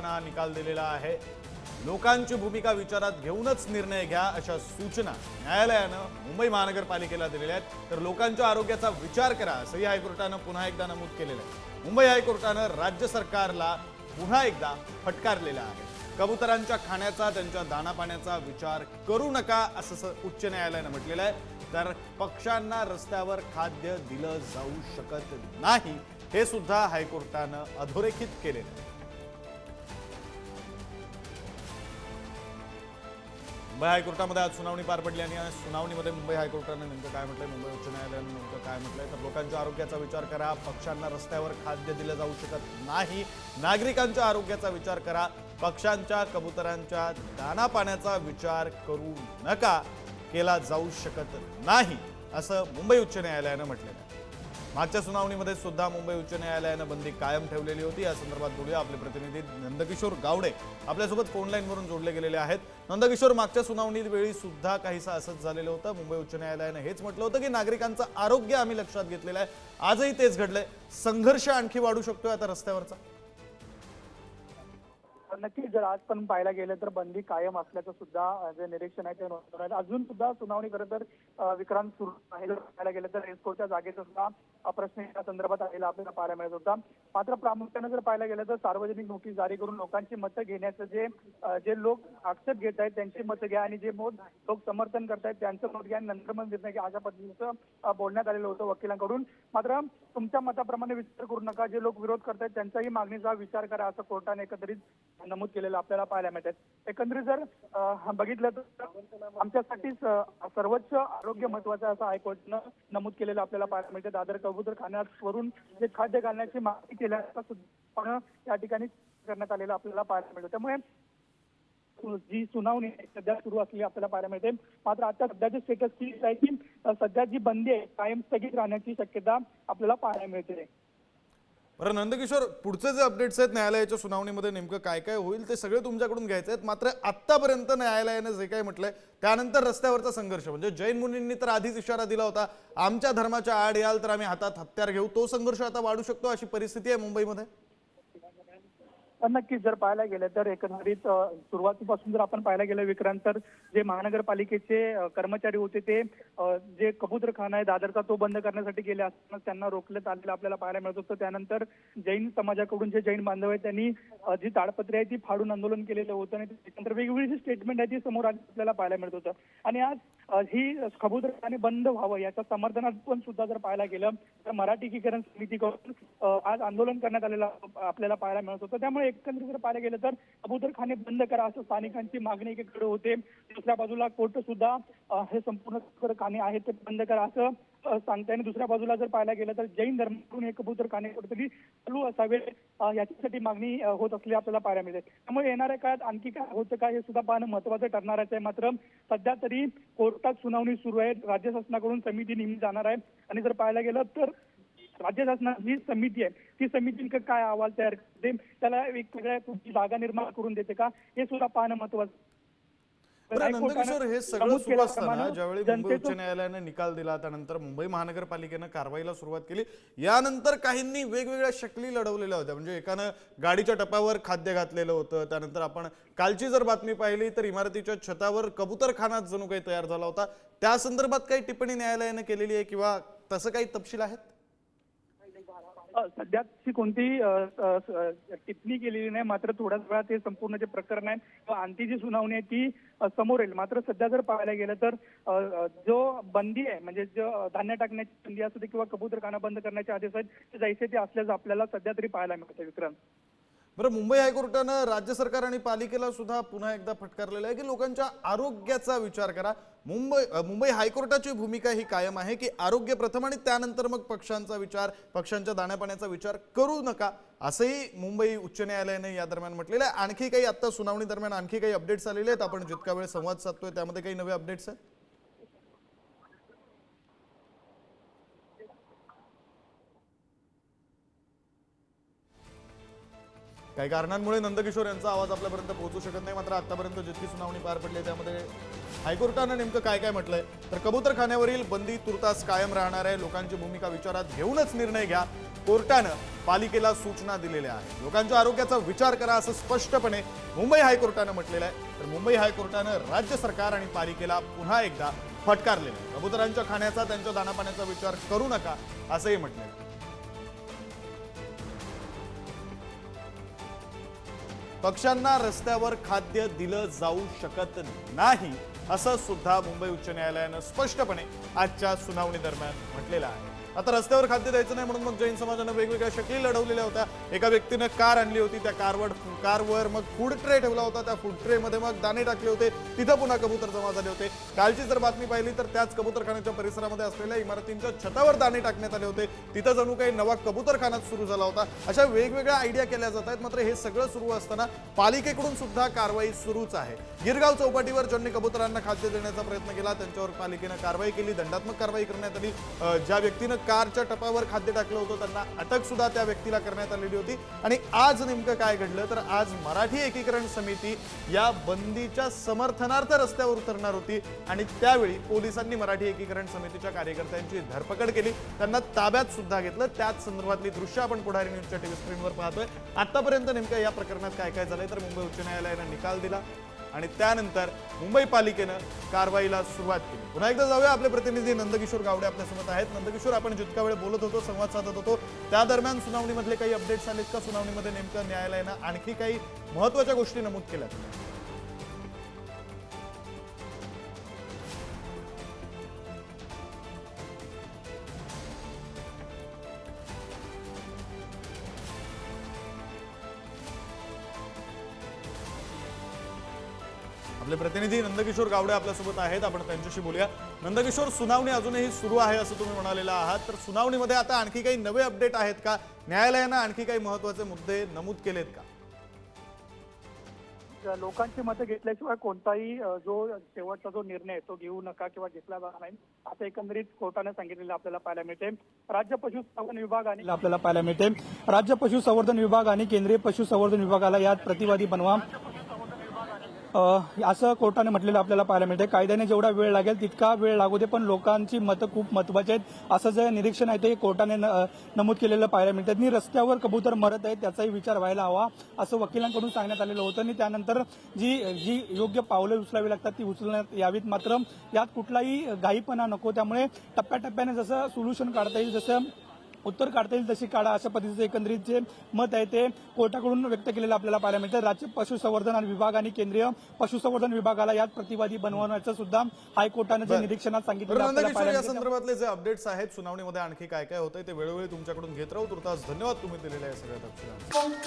हायकोर्टानं निकाल दिलेला आहे. लोकांची भूमिका विचारात घेऊनच निर्णय घ्या अशा सूचना न्यायालयानं मुंबई महानगरपालिकेला दिलेल्या आहेत. तर लोकांच्या आरोग्याचा विचार करा असंही हायकोर्टानं पुन्हा एकदा नमूद केलेलं आहे. मुंबई हायकोर्टानं राज्य सरकारला पुन्हा एकदा फटकारलेला आहे. कबुतरांच्या खाण्याचा त्यांच्या दाणापाण्याचा विचार करू नका असं उच्च न्यायालयानं म्हटलेलं आहे. तर पक्षांना रस्त्यावर खाद्य दिलं जाऊ शकत नाही हे सुद्धा हायकोर्टानं अधोरेखित केलेलं आहे. मुंबई हायकोर्टामध्ये आज सुनावणी पार पडली आणि या सुनावणीमध्ये मुंबई हायकोर्टानं नेमकं काय म्हटलंय? मुंबई उच्च न्यायालयानं नेमकं काय म्हटलंय? तर लोकांच्या आरोग्याचा विचार करा. पक्षांना रस्त्यावर खाद्य दिलं जाऊ शकत नाही. नागरिकांच्या आरोग्याचा विचार करा. पक्षांच्या कबुतरांच्या दाना पाण्याचा विचार करू नका. केला जाऊ शकत नाही असं मुंबई उच्च न्यायालयानं म्हटलं मागच्या सुनावणीमध्ये सुद्धा मुंबई उच्च न्यायालयानं बंदी कायम ठेवलेली होती. या संदर्भात बोलूया आपले प्रतिनिधी नंदकिशोर गावडे. आपल्यासोबत फोनलाईनवरून जोडले गेलेले आहेत. नंदकिशोर मागच्या सुनावणी वेळी सुद्धा काहीसा असंच झालेलं होतं. मुंबई उच्च न्यायालयानं हेच म्हटलं होतं की नागरिकांचं आरोग्य आम्ही लक्षात घेतलेलं आहे. आजही तेच घडलंय. संघर्ष आणखी वाढू शकतोय आता रस्त्यावरचा. नक्कीच जर आज पण पाहायला गेलं तर बंदी कायम असल्याचं सुद्धा जे निरीक्षण आहे ते नोंदवलं अजून सुद्धा सुनावणी खरं तर विक्रांत सुरू आहे. जर पाहायला गेलं तर एस्कोच्या जागेचा सुद्धा प्रश्न या संदर्भात आलेला आपल्याला पाहायला मिळत होता. मात्र प्रामुख्याने जर पाहायला गेलं तर सार्वजनिक नोटीस जारी करून लोकांची मतं घेण्याचं जे जे लोक आक्षेप घेत आहेत त्यांची मतं घ्या आणि जे मत लोक समर्थन करतायत त्यांचं मत घ्या. आणि नंतर मग निर्णय घ्या अशा पद्धतीचं बोलण्यात आलेलं होतं वकिलांकडून. मात्र तुमच्या मताप्रमाणे विचार करू नका. जे लोक विरोध करतायत त्यांच्याही मागणीचा विचार करा असं कोर्टाने एकत्रित नमूद केलेलं आपल्याला पाहायला मिळतात एकंदरीत जर बघितलं तर आमच्यासाठी सर्वोच्च आरोग्य महत्वाचं असं हायकोर्टनं नमूद केलेलं आपल्याला पाहायला मिळतं दादर कबूतर खाण्यावरून जे खाद्य घालण्याची मागणी केल्याचा सुद्धा पण या ठिकाणी करण्यात आलेलं आपल्याला पाहायला मिळतं त्यामुळे जी सुनावणी आहे सध्या सुरू असलेली आपल्याला पाहायला मिळते मात्र आता सध्याची स्टेटस ही आहे की सध्या जी बंदी आहे कायम स्थगित राहण्याची शक्यता आपल्याला पाहायला मिळते. बरं नंदकिशोर पुढचे जे अपडेट्स आहेत न्यायालयाच्या सुनावणीमध्ये नेमकं काय काय होईल ते सगळे तुमच्याकडून घ्यायचे आहेत. मात्र आत्तापर्यंत न्यायालयानं जे काही म्हटलंय त्यानंतर रस्त्यावरचा संघर्ष. म्हणजे जैन मुनींनी तर आधीच इशारा दिला होता आमच्या धर्माच्या आड याल तर आम्ही हातात हत्यार घेऊ. तो संघर्ष आता वाढू शकतो अशी परिस्थिती आहे मुंबईमध्ये? पण नक्कीच जर पाहायला गेलं तर एकंदरीत सुरुवातीपासून जर आपण पाहायला गेलं विक्रांत तर जे महानगरपालिकेचे कर्मचारी होते ते जे कबूतरखाना आहे दादरचा तो बंद करण्यासाठी गेले असताना त्यांना रोखण्यात आलेलं आपल्याला पाहायला मिळत होतं. त्यानंतर जैन समाजाकडून जे जैन बांधव आहेत त्यांनी जी ताडपत्रे आहे ती फाडून आंदोलन केलेलं होतं आणि त्यानंतर वेगवेगळी जी स्टेटमेंट आहे ती समोर आपल्याला पाहायला मिळत होतं. आणि आज ही कबूतरखाने बंद व्हावं याच्या समर्थनात पण सुद्धा जर पाहायला गेलं तर मराठीकीकरण समितीकडून आज आंदोलन करण्यात आलेलं आपल्याला पाहायला मिळत होतं. त्यामुळे एकंदरीत जर पाहायला गेलं तर कबूतरखाने बंद करा असं स्थानिकांची मागणी एकीकडे होते. दुसऱ्या बाजूला कोर्ट सुद्धा हे संपूर्ण कबूतरखाने आहेत ते बंद करा असं सांगते आणि दुसऱ्या बाजूला जर पाहायला गेलं तर जैन धर्माकडून हे कबूतर कबूतरखाने कुठेतरी चालू असावे याच्यासाठी मागणी होत असली आपल्याला पाहायला मिळते. त्यामुळे येणाऱ्या काळात आणखी काय होतं का हे सुद्धा पाहणं महत्वाचं ठरणारच आहे. मात्र सध्या तरी कोर्टात सुनावणी सुरू आहे. राज्य शासनाकडून समिती नेहमी जाणार आहे. आणि जर पाहायला गेलं तर राज्य शासनाची जी समिती आहे ती समिती काय अहवाल तयार करते? त्याला कुठची जागा निर्माण करून देते का? हे सुद्धा पाहणं महत्वाचं नंदकिशोर हे सगळं सुरू असताना ज्यावेळी मुंबई उच्च न्यायालयानं निकाल दिला त्यानंतर मुंबई महानगरपालिकेनं कारवाईला सुरुवात केली. यानंतर काहींनी वेगवेगळ्या शक्ली लढवलेल्या होत्या. म्हणजे एकानं गाडीच्या टपावर खाद्य घातलेलं होतं त्यानंतर आपण कालची जर बातमी पाहिली तर इमारतीच्या छतावर कबूतरखाना जणू काही तयार झाला होता. त्या संदर्भात काही टिप्पणी न्यायालयानं केलेली आहे किंवा तसं काही तपशील आहेत? सध्या सध्याची कोणतीही टिप्पणी केलेली नाही मात्र थोड्याच वेळात हे संपूर्ण जे प्रकरण आहे किंवा आणखी जी सुनावणी आहे ती समोर येईल. मात्र सध्या जर पाहायला गेलं तर जो बंदी आहे म्हणजे जो धान्य टाकण्याची बंदी असू दे किंवा कबूतरखाना बंद करण्याचे आदेश आहेत ते जैसे ते असल्याचं आपल्याला सध्या तरी पाहायला मिळतं विक्रम बरं मुंबई हायकोर्टानं राज्य सरकार आणि पालिकेला सुद्धा पुन्हा एकदा फटकारलेलं आहे की लोकांच्या आरोग्याचा विचार करा. मुंबई मुंबई हायकोर्टाची भूमिका ही कायम आहे की आरोग्य प्रथम आणि त्यानंतर मग पक्षांचा विचार पक्षांच्या दाण्यापाण्याचा विचार करू नका असंही मुंबई उच्च न्यायालयाने या दरम्यान म्हटलेलं आहे. आणखी काही आत्ता सुनावणी दरम्यान आणखी काही अपडेट्स आलेले आहेत? आपण जितका वेळ संवाद साधतोय त्यामध्ये काही नवे अपडेट्स आहेत? काही कारणांमुळे नंदकिशोर यांचा आवाज आपल्यापर्यंत पोहोचू शकत नाही. मात्र आतापर्यंत जितकी सुनावणी पार पडली त्यामध्ये हायकोर्टानं नेमकं काय काय म्हटलंय? तर कबूतरखान्यावरील बंदी तुर्तास कायम राहणार आहे. लोकांची भूमिका विचारात घेऊनच निर्णय घ्या. कोर्टानं पालिकेला सूचना दिलेल्या आहेत. लोकांच्या आरोग्याचा विचार करा असं स्पष्टपणे मुंबई हायकोर्टानं म्हटलेलं आहे. तर मुंबई हायकोर्टानं राज्य सरकार आणि पालिकेला पुन्हा एकदा फटकारलेलं आहे. कबुतरांच्या खाण्याचा त्यांच्या दानापाण्याचा विचार करू नका असंही म्हटलेलं पक्षांना रस्त्यावर खाद्य दिलं जाऊ शकत नाही असं सुद्धा मुंबई उच्च न्यायालयानं स्पष्टपणे आजच्या सुनावणी दरम्यान म्हटलेलं आहे. आता रस्त्यावर खाद्य द्यायचं नाही म्हणून मग जैन समाजानं वेगवेगळ्या शक्ली लढवलेल्या होत्या. एका व्यक्तीनं कार आणली होती त्या कारवर कारवर मग फूड ट्रे ठेवला होता. त्या फूड ट्रेमध्ये मग दाणे टाकले होते. तिथं पुन्हा कबूतर जमा झाले होते. कालची जर बातमी पाहिली तर त्याच कबूतरखान्याच्या परिसरामध्ये असलेल्या इमारतींच्या छतावर दाणे टाकण्यात आले होते. तिथं जणू काही नवा कबूतरखानाच सुरू झाला होता. अशा वेगवेगळ्या आयडिया केल्या जात आहेत. मात्र हे सगळं सुरू असताना पालिकेकडून सुद्धा कारवाई सुरूच आहे. गिरगाव चौपाटीवर ज्यांनी कबुतरांना खाद्य देण्याचा प्रयत्न केला त्यांच्यावर पालिकेनं कारवाई केली. दंडात्मक कारवाई करण्यात आली. ज्या व्यक्तीनं कारच्या टपावर खाद्य टाकलं होतं त्यांना अटक सुद्धा त्या व्यक्तीला करण्यात आलेली होती. आणि आज नेमकं काय घडलं? तर आज मराठी एकीकरण समिती या बंदीच्या समर्थनार्थ रस्त्यावर उतरणार होती आणि त्यावेळी पोलिसांनी मराठी एकीकरण समितीच्या कार्यकर्त्यांची धरपकड केली. त्यांना ताब्यात सुद्धा घेतलं. त्याच संदर्भातली दृश्य आपण पुढारी न्यूजच्या टीव्ही स्क्रीनवर पाहतोय. आतापर्यंत नेमकं या प्रकरणात काय काय झालंय? तर मुंबई उच्च न्यायालयानं निकाल दिला. आणि त्यानंतर मुंबई पालिकेनं कारवाईला सुरुवात केली. पुन्हा एकदा जाऊया आपले प्रतिनिधी नंदकिशोर गावडे आपल्यासोबत आहेत. नंदकिशोर आपण जितका वेळ बोलत होतो संवाद साधत होतो त्या दरम्यान सुनावणीमधले काही अपडेट्स आलेत का? सुनावणीमध्ये नेमकं न्यायालयानं आणखी काही महत्त्वाच्या गोष्टी नमूद केल्या आपले प्रतिनिधी नंदकिशोर गावडे आपल्यासोबत आहेत. आपण त्यांच्याशी बोलूया. नंदकिशोर सुनावणी अजूनही सुरू आहे असं तुम्ही म्हणालेलं आहात. तर सुनावणीमध्ये आता आणखी काही नवे अपडेट आहेत का? न्यायालयानं आणखी काही महत्त्वाचे मुद्दे नमूद केलेत का? लोकांची मतं घेतल्याशिवाय कोणताही जो शेवटचा जो निर्णय तो घेऊ नका किंवा घेतला जाणार नाही. असं एकंदरीत कोर्टाने सांगितलेलं आपल्याला पाहायला मिळते राज्य पशुसंवर्धन विभाग आणि आपल्याला पाहायला मिळते राज्य पशुसंवर्धन विभाग आणि केंद्रीय पशुसंवर्धन विभागाला यात प्रतिवादी बनवा. असं कोर्टाने म्हटलेलं आपल्याला पाहायला मिळते कायद्याने जेवढा वेळ लागेल तितका वेळ लागू दे पण लोकांची मतं खूप महत्वाची आहेत. असं जे निरीक्षण आहे ते कोर्टाने न- नमूद केलेलं पाहायला मिळतं आणि रस्त्यावर कबूतर मरत आहेत त्याचाही विचार व्हायला हवा असं वकिलांकडून सांगण्यात आलेलं होतं. आणि त्यानंतर जी जी योग्य पावलं उचलावी लागतात ती उचलण्यात यावीत. मात्र यात कुठलाही घाईपणा नको. त्यामुळे टप्प्याटप्प्याने जसं सोल्युशन काढता येईल जसं उत्तर काढता येईल तशी काढा अशा पद्धतीचं एकंदरीत जे मत आहे ते कोर्टाकडून व्यक्त केलेलं आपल्याला पाहायला मिळतं. राज्य पशुसंवर्धन विभाग आणि केंद्रीय पशुसंवर्धन विभागाला यात प्रतिवादी बनवण्याचं सुद्धा हायकोर्टानं जे निरीक्षणात सांगितलं या. संदर्भातले जे अपडेट्स आहेत सुनावणीमध्ये आणखी काय काय होतंय ते वेळोवेळी तुमच्याकडून घेत राहू. तुर्तास धन्यवाद तुम्ही दिलेल्या या सगळ्या तपशिलांसाठी.